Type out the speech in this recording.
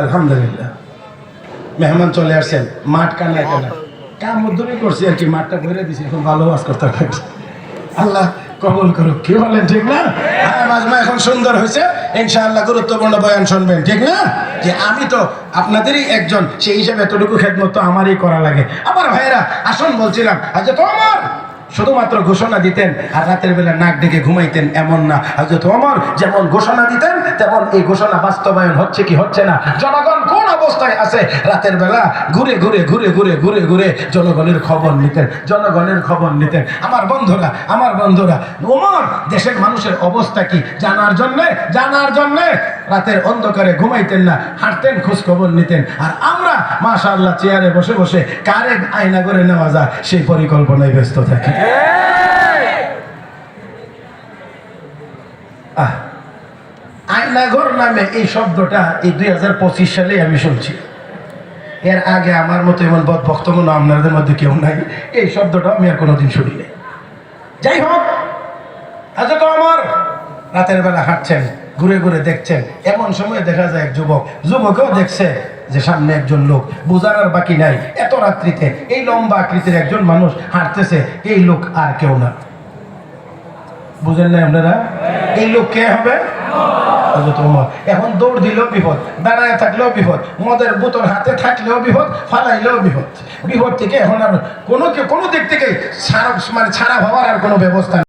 আলহামদুলিল্লাহ। মেহমান চলে আসছেন, মাঠ কাম উদ্যমী করছি আর কি, মাঠটা ভরে দিছি, এখন ভালো করতে পারছি। আল্লাহ কবল কি বলেন, ঠিক না? মাজমা এখন সুন্দর হয়েছে, ইনশাআল্লাহ গুরুত্বপূর্ণ বয়ান শুনবেন, ঠিক না? যে আমি তো আপনাদেরই একজন, সেই হিসাবে এতটুকু খেদমত আমারই করা লাগে। আমার ভাইয়েরা, আসুন বলছিলাম আজ তো আমার শুধুমাত্র ঘোষণা দিতেন আর রাতের বেলা নাক ডেকে ঘুমাইতেন এমন না। হজরত ওমর যেমন ঘোষণা দিতেন, তেমন এই ঘোষণা বাস্তবায়ন হচ্ছে কি হচ্ছে না? জনগণ কোন অবস্থায় আছে? রাতের বেলা ঘুরে ঘুরে ঘুরে ঘুরে ঘুরে ঘুরে জনগণের খবর নিতেন, জনগণের খবর নিতেন। আমার বন্ধুরা আমার বন্ধুরা, ওমর দেশের মানুষের অবস্থা কি? জানার জন্যে? জানার জন্যে? রাতের অন্ধকারে ঘুমাইতেন না, হাঁটতেন খোঁজ খবর নিতেন। আর আমরা মাশাআল্লাহ চেয়ারে বসে বসে কারে আয়না করে নেওয়া যায়, সেই পরিকল্পনায় ব্যস্ত থাকি। আয়নাঘর নামে এই শব্দটা এই দুই হাজার পঁচিশ সালে আমি শুনছি। এর আগে আমার মতো এমন বদ বক্তব্য না আপনাদের মধ্যে কেউ নাই, এই শব্দটা আমি আর কোনোদিন শুনিনি যাই হোক আচ্ছা তো আমার রাতের বেলা হাঁটছেন। ঘুরে ঘুরে দেখছেন। এমন সময় দেখা যায় এক যুবক, যুবকেও দেখছে যে সামনে একজন লোক, বোঝার আর বাকি নাই। এত রাত্রিতে এই লম্বা আকৃতির একজন মানুষ হাঁটতেছে, এই লোক আর কেউ না। বুঝেন না আপনারা? এই লোক কে হবে? এখন দৌড় দিলেও বিপদ, দাঁড়ায় থাকলেও বিপদ, মদের বোতল হাতে থাকলেও বিপদ, ফালাইলেও বিপদ। বিপদ থেকে এখন আর কোনো কোনো দিক থেকে ছাড়া মানে ছাড়া হওয়ার আর কোনো ব্যবস্থা নেই।